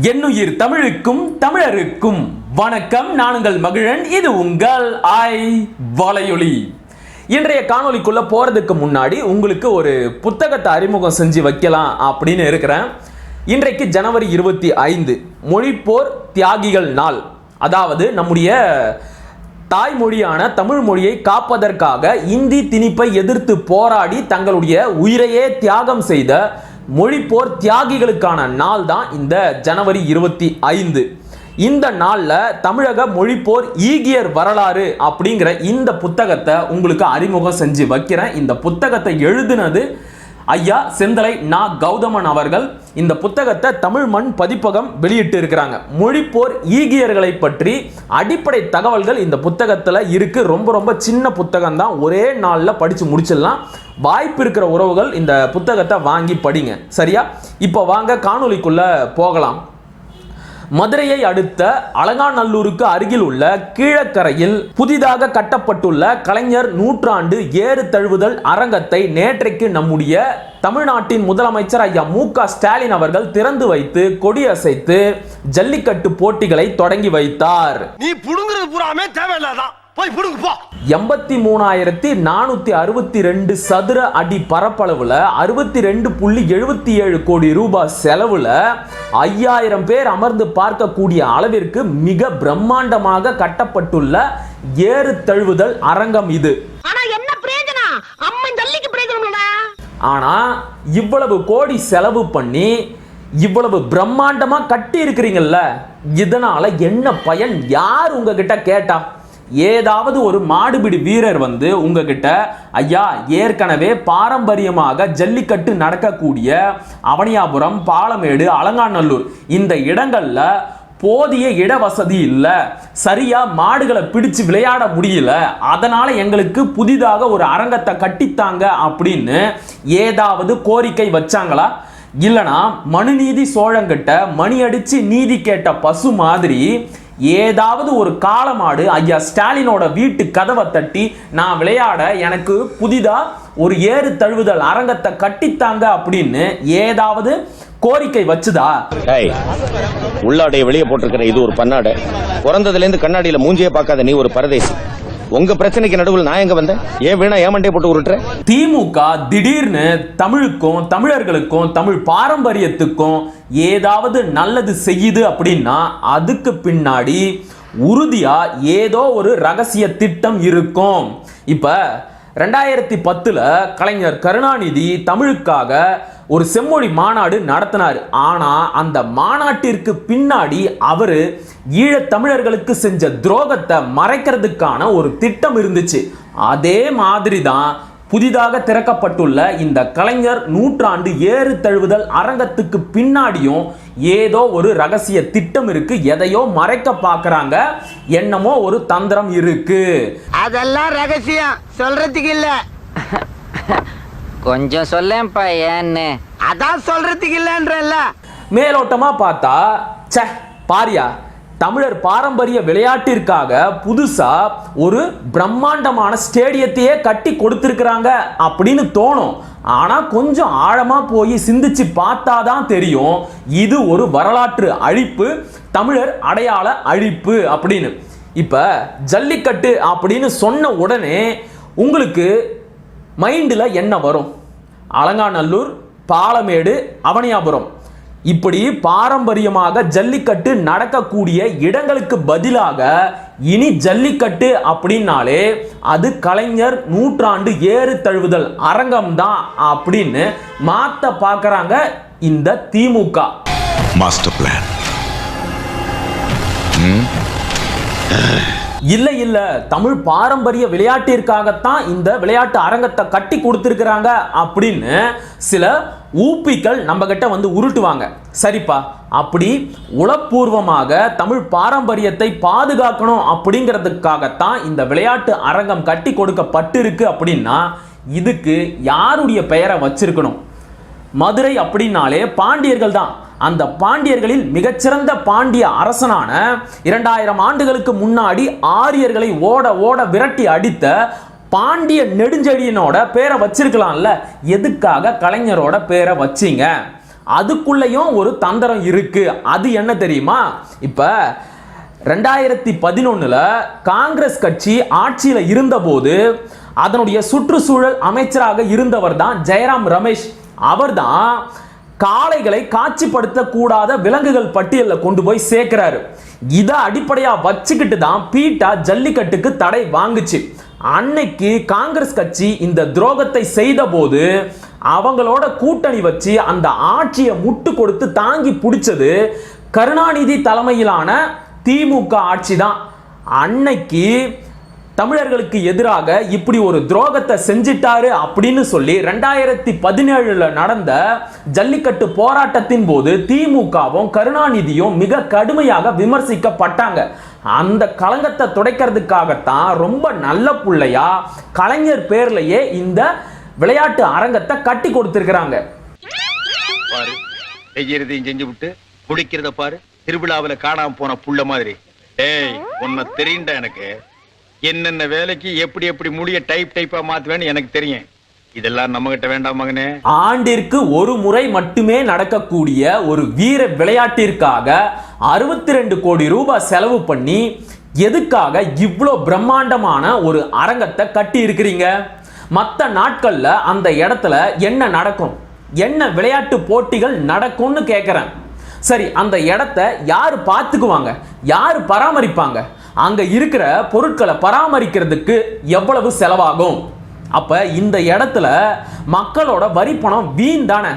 என்னுயிர் தமிழுக்கும் தமிழருக்கும் வணக்கம். நான் உங்கள் மகிழன். இது உங்கள் ஆய் வலையொலி. இன்றைய காணொலிக்குள்ள போறதுக்கு முன்னாடி உங்களுக்கு ஒரு புத்தகத்தை அறிமுகம் செஞ்சு வைக்கலாம் அப்படின்னு இருக்கிறேன். இன்றைக்கு ஜனவரி இருபத்தி ஐந்து மொழிப்போர் தியாகிகள் நாள். அதாவது நம்முடைய தாய்மொழியான தமிழ் மொழியை காப்பதற்காக இந்தி திணிப்பை எதிர்த்து போராடி தங்களுடைய உயிரையே தியாகம் செய்த மொழிப்போர் தியாகிகளுக்கான நாள் தான் இந்த ஜனவரி இருபத்தி ஐந்து. இந்த நாளில் தமிழக மொழிப்போர் ஈகியர் வரலாறு அப்படிங்கிற இந்த புத்தகத்தை உங்களுக்கு அறிமுகம் செஞ்சு வைக்கிறேன். இந்த புத்தகத்தை எழுதினது ஐயா செந்தலை நா. கௌதமன் அவர்கள். இந்த புத்தகத்தை தமிழ் மண் பதிப்பகம் வெளியிட்டு இருக்கிறாங்க மொழிப்போர் ஈகியர்களை பற்றி அடிப்படை தகவல்கள் இந்த புத்தகத்தில் இருக்கு. ரொம்ப ரொம்ப சின்ன புத்தகம் தான் ஒரே நாளில் படித்து முடிச்சிடலாம். வாய்ப்பு இருக்கிற உறவுகள் இந்த புத்தகத்தை வாங்கி படிங்க. சரியா? இப்போ வாங்க காணொளிக்குள்ள போகலாம். மதுரையை அடுத்த அலங்காநல்லூருக்கு அருகில் உள்ள கீழக்கரையில் புதிதாக கட்டப்பட்டுள்ள கலைஞர் நூற்றாண்டு ஏறு தழுவுதல் அரங்கத்தை நேற்றைக்கு நம்முடைய தமிழ்நாட்டின் முதலமைச்சர் ஐயா மு க ஸ்டாலின் அவர்கள் திறந்து வைத்து கொடியசைத்து ஜல்லிக்கட்டு போட்டிகளை தொடங்கி வைத்தார். நீ புடுங்குறது பூராமே தேவையில்லாதான். போய் புடுங்கு போ. எண்பத்தி மூணாயிரத்தி நானூத்தி அறுபத்தி ரெண்டு சதுர அடி பரப்பளவுல அறுபத்தி ரெண்டு புள்ளி எழுபத்தி ஏழு கோடி ரூபாய் செலவுல ஐயாயிரம் பேர் அமர்ந்து பார்க்கக்கூடிய அளவிற்கு மிக பிரம்மாண்டமாக கட்டப்பட்டுள்ள ஏறு தழுவுதல் அரங்கம் இது. ஆனா என்ன பிரயோஜனம்? அம்மன் ஜல்லிக்கு பிரயோஜனம்லடா. ஆனா இவ்வளவு கோடி செலவு பண்ணி இவ்வளவு பிரம்மாண்டமா கட்டி இருக்கிறீங்கல்ல இதனால என்ன பயன்? யார் உங்ககிட்ட கேட்டா? ஏதாவது ஒரு மாடுபிடி வீரர் வந்து உங்ககிட்ட ஐயா ஏற்கனவே பாரம்பரியமாக ஜல்லிக்கட்டு நடக்கக்கூடிய அவனியாபுரம் பாலமேடு அலங்காநல்லூர் இந்த இடங்கள்ல போதிய இட வசதி இல்லை. சரியா மாடுகளை பிடிச்சு விளையாட முடியல. அதனால எங்களுக்கு புதிதாக ஒரு அரங்கத்தை கட்டித்தாங்க அப்படின்னு ஏதாவது கோரிக்கை வச்சாங்களா? இல்லைனா மனுநீதி சோழங்கிட்ட மணி அடிச்சு நீதி கேட்ட பசு மாதிரி ஏதாவது ஒரு காலமாடு ஐயா ஸ்டாலினோட வீட்டு கதவை தட்டி நான் விளையாட எனக்கு புதிதா ஒரு ஏறு தழுவுதல் அரங்கத்தை கட்டித்தாங்க அப்படின்னு ஏதாவது கோரிக்கை வச்சுதா? உள்ளாடைய வெளியே போட்டிருக்கிற இது ஒரு பன்னாடை. பிறந்ததுல இருந்து கண்ணாடியில மூஞ்சியே பார்க்காத நீ ஒரு பரதேசி. உங்க பிரச்சனைக்கு நடுவில் நான் எங்க வந்தேன்? ஏன் வேணா ஏமண்டே போட்டு உருட்டுறேன் திமுக திடீர்னு தமிழுக்கும் தமிழர்களுக்கும் தமிழ் பாரம்பரியத்துக்கும் ஏதாவது நல்லது செய்யுது அப்படின்னா அதுக்கு பின்னாடி உறுதியா ஏதோ ஒரு ரகசிய திட்டம் இருக்கும். இப்ப ரெண்டாயிரத்தி பத்தில் கலைஞர் கருணாநிதி தமிழுக்காக ஒரு செம்மொழி மாநாடு நடத்தினார். ஆனால் அந்த மாநாட்டிற்கு பின்னாடி அவர் ஈழத் தமிழர்களுக்கு செஞ்ச துரோகத்தை மறைக்கிறதுக்கான ஒரு திட்டம் இருந்துச்சு. அதே மாதிரி தான் புதிதாக திறக்கப்பட்டுள்ள இந்த கலைஞர் நூற்றாண்டு ஏறு தழுவுதல் அரங்கத்துக்கு பின்னாடியும் ஏதோ ஒரு ரகசிய திட்டம் இருக்கு. எதையோ மறைக்க பார்க்குறாங்க என்னமோ ஒரு தந்திரம் இருக்குது அதெல்லாம் ரகசியம். சொல்றதுக்கு இல்ல. கொஞ்சம் சொல்லேன்ப்பா ஏன்னு. அதான் சொல்றதுக்கு இல்லன்றல்ல மேலோட்டமா பார்த்தா ச்சே பாரியா தமிழர் பாரம்பரிய விளையாட்டிற்காக புதுசா ஒரு பிரம்மாண்டமான ஸ்டேடியத்தையே கட்டி கொடுத்திருக்கிறாங்க அப்படின்னு தோணும். ஆனா கொஞ்சம் ஆழமா போய் சிந்திச்சு பார்த்தாதான் தெரியும். இது ஒரு வரலாற்று அழிப்பு தமிழர் அடையாள அழிப்பு அப்படின்னு. இப்போ ஜல்லிக்கட்டு அப்படின்னு சொன்ன உடனே உங்களுக்கு மைண்டில் என்ன வரும்? அலங்காநல்லூர் பாலமேடு அவனியாபுரம். இப்படி பாரம்பரியமாக ஜல்லிக்கட்டு நடக்கக்கூடிய இடங்களுக்கு பதிலாக இனி ஜல்லிக்கட்டு அப்படின்னாலே அது கலைஞர் நூற்றாண்டு ஏறு தழுவுதல் அரங்கம் தான் அப்படின்னு மாத்த பார்க்குறாங்க இந்த திமுக. மாஸ்டர் பிளான் இல்லை இல்லை. தமிழ் பாரம்பரிய விளையாட்டிற்காகத்தான் இந்த விளையாட்டு அரங்கத்தை கட்டி கொடுத்துருக்குறாங்க அப்படின்னு சில ஊப்பிகள் நம்ம கிட்ட வந்து உருட்டுவாங்க. சரிப்பா அப்படி உளப்பூர்வமாக தமிழ் பாரம்பரியத்தை பாதுகாக்கணும் அப்படிங்கிறதுக்காகத்தான் இந்த விளையாட்டு அரங்கம் கட்டி கொடுக்கப்பட்டிருக்கு அப்படின்னா இதுக்கு யாருடைய பெயரை வச்சிருக்கணும்? மதுரை அப்படின்னாலே பாண்டியர்கள் தான் அந்த பாண்டியர்களில் மிகச்சிறந்த பாண்டிய அரசனான இரண்டாயிரம் ஆண்டுகளுக்கு முன்னாடி ஆரியர்களை ஓட ஓட விரட்டி அடித்த பாண்டிய நெடுஞ்செழியனோட பேரை வச்சிருக்கலாம்ல. எதுக்காக கலைஞரோட பேரை வச்சீங்க? அதுக்குள்ளேயும் ஒரு தந்திரம் இருக்கு. அது என்ன தெரியுமா? இப்போ ரெண்டாயிரத்தி பதினொன்றில் காங்கிரஸ் கட்சி ஆட்சியில் இருந்தபோது அதனுடைய சுற்றுச்சூழல் அமைச்சராக இருந்தவர் தான் ஜெயராம் ரமேஷ். அவர்தான் காளைகளை காட்சிப்படுத்தக்கூடாத விலங்குகள் பட்டியலில் கொண்டு போய் சேர்க்கிறாரு. இதை அடிப்படையாக வச்சுக்கிட்டு தான் பீட்டா ஜல்லிக்கட்டுக்கு தடை வாங்குச்சு. அன்னைக்கு காங்கிரஸ் கட்சி இந்த துரோகத்தை செய்த போது அவங்களோட கூட்டணி வச்சு அந்த ஆட்சியை முட்டு கொடுத்து தாங்கி பிடிச்சது கருணாநிதி தலைமையிலான திமுக ஆட்சி தான் அன்னைக்கு தமிழர்களுக்கு எதிராக இப்படி ஒரு துரோகத்தை செஞ்சிட்டாரு அப்படின்னு சொல்லி ரெண்டாயிரத்தி பதினேழுல நடந்த ஜல்லிக்கட்டு போராட்டத்தின் போது திமுகவும் கருணாநிதியும் மிக கடுமையாக விமர்சிக்கப்பட்டாங்க. அந்த களங்கத்தை துடைக்கிறதுக்காகத்தான் ரொம்ப நல்ல புள்ளையா கலைஞர் பேர்லயே இந்த விளையாட்டு அரங்கத்தை கட்டி கொடுத்திருக்கிறாங்க. பாரு செய்யறதையும் செஞ்சு விட்டு குடிக்கிறத பாரு திருவிழாவுல காணாம போன புள்ள மாதிரி. ஏய் உன்னை தெரியுண்டா எனக்கு. என்னென்ன வேலைக்கு எப்படி எப்படி முடிய டைப் டைப்பா மாத்துவேன்னு எனக்கு தெரியும். இதெல்லாம் நம்ம கிட்ட வேண்டாம் மகனே. ஆண்டிற்கு ஒரு முறை மட்டுமே நடக்கக்கூடிய ஒரு வீர விளையாட்டிற்காக அறுபத்தி ரெண்டு கோடி ரூபாய் செலவு பண்ணி எதுக்காக இவ்வளோ பிரம்மாண்டமான ஒரு அரங்கத்தை கட்டி இருக்கிறீங்க மற்ற நாட்களில் அந்த இடத்துல என்ன நடக்கும்? என்ன விளையாட்டு போட்டிகள் நடக்கும்னு கேட்குறேன் சரி அந்த இடத்த யார் பார்த்துக்குவாங்க? யார் பராமரிப்பாங்க? அங்கே இருக்கிற பொருட்களை பராமரிக்கிறதுக்கு எவ்வளவு செலவாகும்? அப்போ இந்த இடத்துல மக்களோட வரி பணம் வீண் தானே?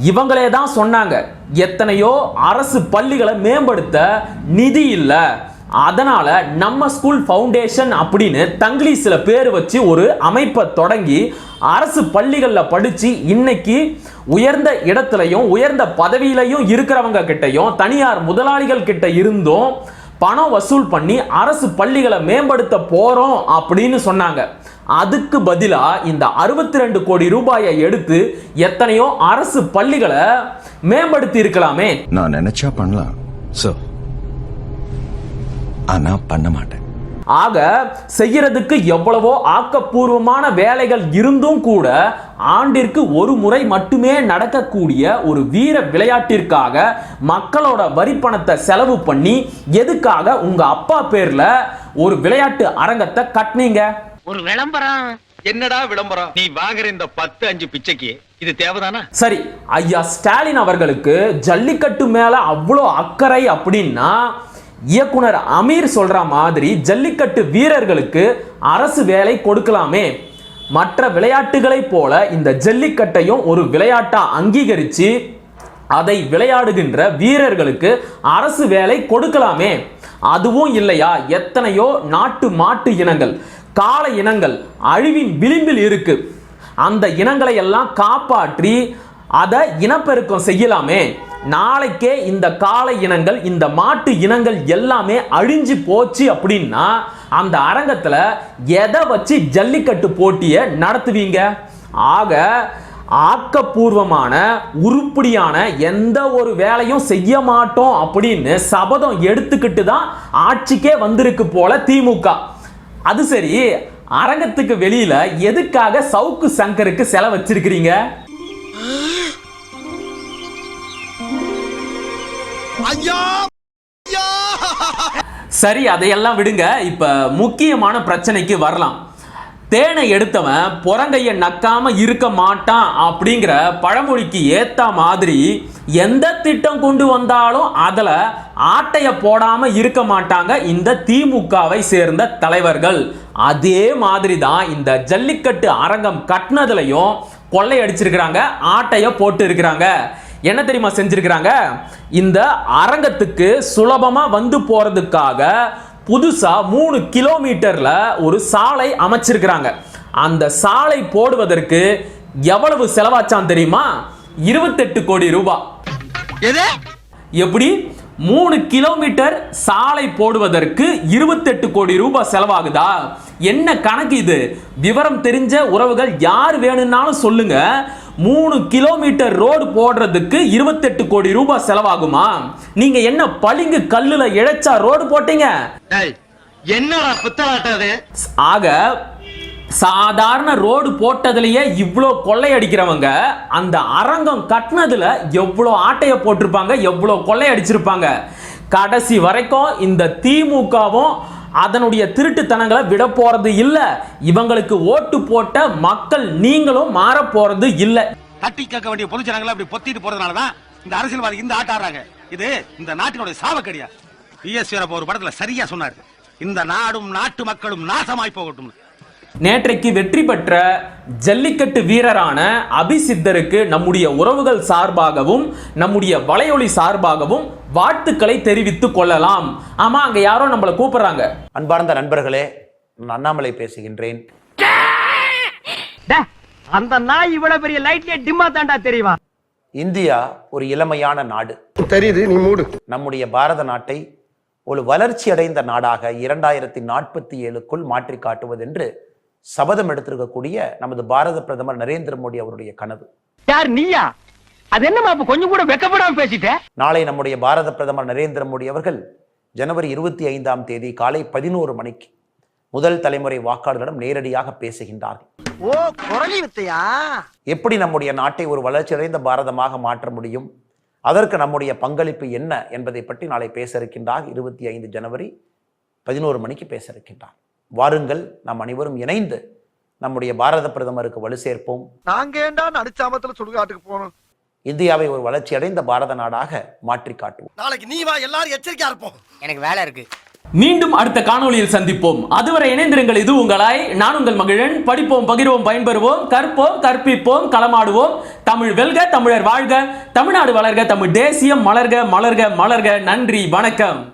இவங்களே தான் சொன்னாங்க எத்தனையோ அரசு பள்ளிகளை மேம்படுத்த நிதி இல்லை. அதனால் நம்ம ஸ்கூல் ஃபவுண்டேஷன் அப்படின்னு தங்கிலீஷில் பேர் வச்சு ஒரு அமைப்பை தொடங்கி அரசு பள்ளிகளில் படித்து இன்னைக்கு உயர்ந்த இடத்துலையும் உயர்ந்த பதவியிலையும் இருக்கிறவங்க கிட்டையும் தனியார் முதலாளிகள் கிட்ட இருந்தும் பணம் வசூல் பண்ணி அரசு பள்ளிகளை மேம்படுத்த போகிறோம் அப்படின்னு சொன்னாங்க. அதுக்கு பதிலாக இந்த அறுபத்தி ரெண்டு கோடி ரூபாயை எடுத்து எத்தனையோ அரசு பள்ளிகளை மேம்படுத்தி இருக்கலாமே. நான் நினைச்சா பண்ணலாம் சார் ஆனால் பண்ண மாட்டேன். ஆக செய்யறதுக்கு எவ்வளவோ ஆக்கப்பூர்வமான வேலைகள் இருந்தும் கூட ஆண்டிற்கு ஒரு முறை மட்டுமே நடக்கக்கூடிய ஒரு வீர விளையாட்டிற்காக மக்களோட வரி பணத்தை செலவு பண்ணி எதுக்காக உங்க அப்பா பேர்ல ஒரு விளையாட்டு அரங்கத்தை கட்டினீங்க? ஒரு விளம்பரம். என்னடா விளம்பரம்? நீ வாங்குற இந்த பத்து அஞ்சு பிச்சைக்கு இது தேவைதானா? சரி ஐயா ஸ்டாலின் அவர்களுக்கு ஜல்லிக்கட்டு மேல அவ்வளோ அக்கறை அப்படின்னா இயக்குனர் அமீர் சொல்ற மாதிரி ஜல்லிக்கட்டு வீரர்களுக்கு அரசு வேலை கொடுக்கலாமே. மற்ற விளையாட்டுகளைப் போல இந்த ஜல்லிக்கட்டையும் ஒரு விளையாட்டா அங்கீகரிச்சு அதை விளையாடுகின்ற வீரர்களுக்கு அரசு வேலை கொடுக்கலாமே. அதுவும் இல்லையா? எத்தனையோ நாட்டு மாட்டு இனங்கள் கால இனங்கள் அழிவின் விளிம்பில் இருக்கு. அந்த இனங்களை எல்லாம் காப்பாற்றி அதை இனப்பெருக்கம் செய்யலாமே. நாளைக்கே இந்த காளை இனங்கள் இந்த மாட்டு இனங்கள் எல்லாமே அழிஞ்சு போச்சு அப்படின்னா அந்த அரங்கத்தில் எதை வச்சு ஜல்லிக்கட்டு போட்டியை நடத்துவீங்க? ஆக ஆக்கப்பூர்வமான உருப்படியான எந்த ஒரு வேலையும் செய்ய மாட்டோம் அப்படின்னு சபதம் எடுத்துக்கிட்டு தான் ஆட்சிக்கே வந்திருக்கு போல திமுக. அது சரி அரங்கத்துக்கு வெளியில எதுக்காக சவுக்கு சங்கருக்கு செலவு ஐயா! சரி அதையெல்லாம் விடுங்க. இப்ப முக்கியமான பிரச்சனைக்கு வரலாம். தேனை எடுத்தவன் புறங்கைய நக்காம இருக்க மாட்டான் அப்படிங்கிற பழமொழிக்கு ஏத்த மாதிரி எந்த திட்டம் கொண்டு வந்தாலும் அதுல ஆட்டைய போடாம இருக்க மாட்டாங்க இந்த திமுகவை சேர்ந்த தலைவர்கள். அதே மாதிரி தான் இந்த ஜல்லிக்கட்டு அரங்கம் கட்டினதுலையும் கொள்ளையடிச்சிருக்கிறாங்க ஆட்டைய போட்டு இருக்கிறாங்க என்ன தெரியுமா செஞ்சிருக்கிறாங்க? இந்த அரங்கத்துக்கு சுலபமா வந்து போறதுக்காக புதுசா மூணு கிலோமீட்டர்ல ஒரு சாலை அமைச்சிருக்கிறாங்க. அந்த சாலை போடுவதற்கு எவ்வளவு செலவாச்சான் தெரியுமா? இருபத்தெட்டு கோடி ரூபாய் எப்படி? மூணு கிலோமீட்டர் சாலை போடுவதற்கு இருபத்தெட்டு கோடி ரூபாய் செலவாகுதா? என்ன கணக்கு இது? விவரம் தெரிஞ்ச உறவுகள் யார் வேணும்னாலும் சொல்லுங்க. மூணு கிலோமீட்டர் ரோடு போடுறதுக்கு இருபத்தெட்டு கோடி ரூபாய் செலவாகுமா? நீங்க என்ன பளிங்கு கல்லுல இழைச்சா ரோடு போட்டீங்க? ஆக சாதாரண ரோடு போட்டதுலயே இவ்வளோ கொள்ளையடிக்கிறவங்க அந்த அரங்கம் கட்டினதுல எவ்வளோ ஆட்டைய போட்டிருப்பாங்க எவ்வளோ கொள்ளையடிச்சிருப்பாங்க. கடைசி வரைக்கும் இந்த திமுகவும் அதனுடைய திருட்டுத்தனங்களை விட போறது இல்ல. இவங்களுக்கு ஓட்டு போட்ட மக்கள் நீங்களும் மாற போறது இல்ல. தட்டி கேட்க வேண்டிய பொதுஜனங்களை அப்படி பொத்திட்டு போறதுனாலதான் இந்த அரசியல்வாதி இந்த ஆட்ட ஆடுறாங்க. இது இந்த நாட்டினுடைய சாவக்கடியா? பிஎஸ் வீரப்ப ஒரு படத்துல சரியா சொன்னாரு. இந்த நாடும் நாட்டு மக்களும் நாசமாய் போகட்டும். நேற்றைக்கு வெற்றி பெற்ற ஜல்லிக்கட்டு வீரரான அபிசித்தருக்கு நம்முடைய உறவுகள் சார்பாகவும் நம்முடைய வலையொலி சார்பாகவும் வாழ்த்துக்களை தெரிவித்துக் கொள்ளலாம். ஆமா அங்க யாரோ நம்மளை கூப்பிடுறாங்க. அன்பார்ந்த நண்பர்களே நான் அண்ணாமலை பேசுகின்றேன். அந்த நாய் இவ்வளவு பெரிய லைட்லயே டிம்மா தாண்டா தெரியுமா? இந்தியா ஒரு இளமையான நாடு. தெரியுது நீ மூடு. நம்முடைய பாரத நாட்டை ஒரு வளர்ச்சி அடைந்த நாடாக இரண்டாயிரத்தி நாற்பத்தி ஏழுக்குள் மாற்றி காட்டுவதென்று சபதம் எடுத்திருக்கக்கூடிய நமது பாரத பிரதமர் நரேந்திர மோடி அவருடைய கனவு. யார் நீயா? அது என்னமா அப்ப கொஞ்சம் கூட வெக்கப்படாம பேசிட்ட? நாளை நம்முடைய பாரத பிரதமர் நரேந்திர மோடி அவர்கள் ஜனவரி இருபத்தி ஐந்தாம் தேதி காலை பதினோரு மணிக்கு முதல் தலைமுறை வாக்காளர்களிடம் நேரடியாக பேசுகின்றார்கள். ஓ குரலி வித்தையா? எப்படி நம்முடைய நாட்டை ஒரு வளர்ச்சியடைந்த பாரதமாக மாற்ற முடியும்? அதற்கு நம்முடைய பங்களிப்பு என்ன என்பதை பற்றி நாளை பேச இருக்கின்றார் இருபத்தி ஐந்து ஜனவரி பதினோரு மணிக்கு பேச இருக்கின்றார் வாருங்கள் நாம் அனைவரும் இணைந்து நம்முடைய பாரத பிரதமருக்கு வலு சேர்ப்போம். நாங்க ஏண்டா நடிச்சாமத்துல சுடுகாட்டுக்கு போனோம் இந்தியாவை ஒரு வளர்ச்சியடைந்த பாரத நாடாக மாற்றி காட்டுவோம். நாளைக்கு நீ வா எல்லாரும் எச்சரிக்கையா இருப்போம். எனக்கு வேலை இருக்கு. மீண்டும் அடுத்த காணொளியில் சந்திப்போம். அதுவரை இணைந்திருங்கள் இது உங்களாய். நான் உங்கள் மகிழன். படிப்போம் பகிர்வோம் பயன்பெறுவோம் கற்போம் கற்பிப்போம் களமாடுவோம். தமிழ் வெல்க தமிழர் வாழ்க. தமிழ்நாடு வளர்க தமிழ் தேசியம் மலர்க மலர்க மலர்க. நன்றி வணக்கம்.